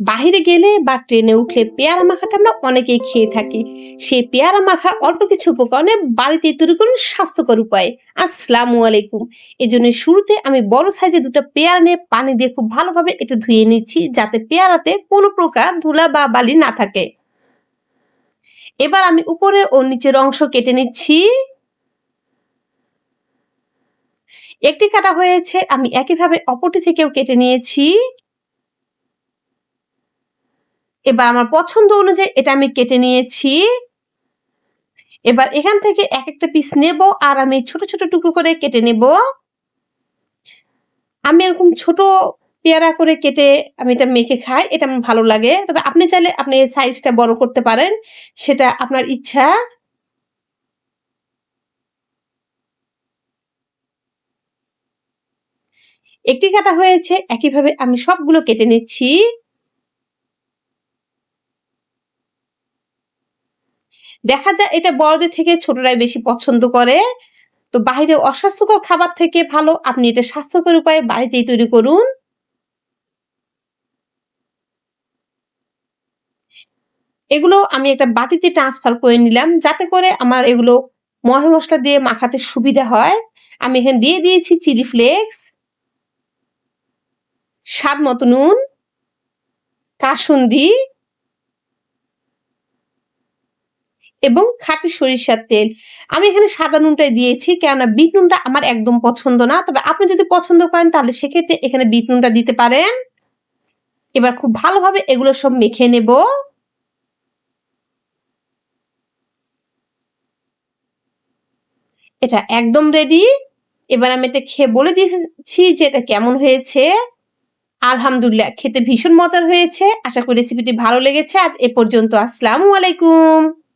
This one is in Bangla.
বাহিরে গেলে বা ট্রেনে উঠলে পেয়ারা মাখাটা আমরা অনেকেই খেয়ে থাকি। সেই পেয়ারা মাখা অল্প কিছু উপকরণে বাড়িতে তৈরি করুন স্বাস্থ্যকর উপায়। আসসালামু আলাইকুম। এই জন্য শুরুতে আমি বড় সাইজে দুটো পেয়ারা নিয়ে পানি দিয়ে খুব ভালোভাবে এটা ধুয়ে নিচ্ছি যাতে পেয়ারাতে কোনো প্রকার ধুলা বা বালি না থাকে। এবার আমি উপরে ও নিচের অংশ কেটে নিচ্ছি। একটি কাটা হয়েছে, আমি একইভাবে অপরটি থেকেও কেটে নিয়েছি। এবার আমার পছন্দ অনুযায়ী এটা আমি কেটে নিয়েছি। এবার এখান থেকে এক একটা পিস নেব আর আমি ছোট ছোট টুকরো করে কেটে নেব। আমি এরকম ছোট পেয়ারা করে কেটে আমি এটা মেখে খাই, এটা আমার ভালো লাগে। তবে আপনি চাইলে আপনি সাইজটা বড় করতে পারেন, সেটা আপনার ইচ্ছা। একটি কাটা হয়েছে, একইভাবে আমি সবগুলো কেটে নিচ্ছি। দেখা যায় এটা বড়দের থেকে ছোটরাই বেশি পছন্দ করে। তো বাইরে অস্বাস্থ্যকর খাবার থেকে ভালো, আপনি এটা স্বাস্থ্যকর উপায়ে বাড়িতেই তৈরি করুন। এগুলো আমি একটা বাটিতে ট্রান্সফার করে নিলাম, যাতে করে আমার এগুলো মহে মশলা দিয়ে মাখাতে সুবিধা হয়। আমি এখানে দিয়ে দিয়েছি চিলি ফ্লেক্স, স্বাদ মতো নুন, কাসুন্দি এবং খাঁটি সরিষার তেল। আমি এখানে সাদা নুনটাই দিয়েছি, কেননা বিট নুনটা আমার একদম পছন্দ না। তবে আপনি যদি পছন্দ করেন, তাহলে সেক্ষেত্রে এখানে বিট নুনটা দিতে পারেন। এবার খুব ভালোভাবে এগুলো সব মেখে নেব। এটা একদম রেডি এবার আমি এটা খেয়ে বলে দিয়েছি যে এটা কেমন হয়েছে। আলহামদুলিল্লাহ, খেতে ভীষণ মজার হয়েছে। আশা করি রেসিপিটি ভালো লেগেছে। আজ এ পর্যন্ত। আসসালামু আলাইকুম।